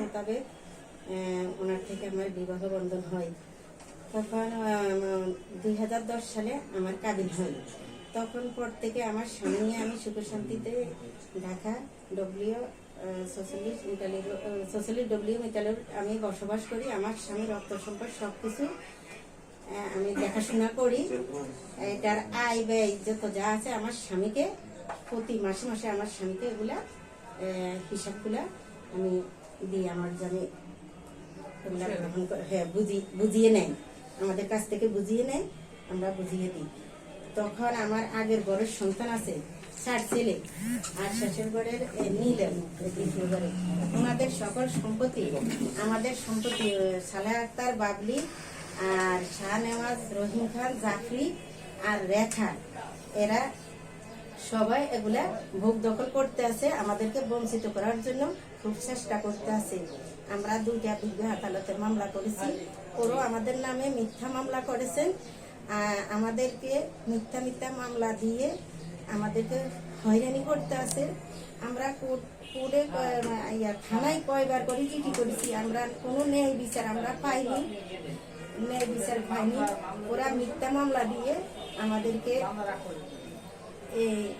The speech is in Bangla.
মোতাবেক ওনার থেকে আমার বিবাহ বন্ধন হয়। তখন দুই হাজার দশ সালে আমার কাবিন হয়। তখন পর থেকে আমার স্বামী আমি সুখ শান্তিতে Dhaka W socialist Italy socialist W ইটালির আমি বসবাস করি। আমার স্বামীর রক্ত সম্পদ সব কিছু আমি দেখাশোনা করি। এটার আয় ব্যয় যত যা আছে আমার স্বামীকে, প্রতি মাসে মাসে আমার স্বামীকে এগুলা হিসাবগুলা আমি দিই আমার জানি হ্যাঁ। বুঝি বুঝিয়ে নেয় আমাদের কাছ থেকে বুঝিয়ে নেয় আমরা বুঝিয়ে দিই। তখন আমার আগের বড়ের সন্তান আছে ষাট ছেলে। আর ঘরের নীলের দ্বিতীয় ঘরে ওনাদের সকল সম্পত্তি আমাদের সম্পত্তি সালেহ আক্তার বাবলি আর শাহনেওয়াজ রহিম খান জাফরি আর রেখা এরা সবাই এগুলা ভোগ দখল করতে আছে, আমাদেরকে বঞ্চিত করার জন্য খুব চেষ্টা করতে আছে। আমরা দুইটা বিজ্ঞ আদালতে মামলা করেছি, ওরও আমাদের নামে মিথ্যা মামলা করেছেন আমাদেরকে মিথ্যা মিথ্যা মামলা দিয়ে আমাদেরকে হয়রানি করতে আছে। আমরা কোর্ট থানায় কয়বার করে চিঠি করেছি, আমরা কোনো ন্যায় বিচার আমরা পাইনি। ন্যায় বিচার পাইনি। ওরা মিথ্যা মামলা দিয়ে আমাদেরকে 诶、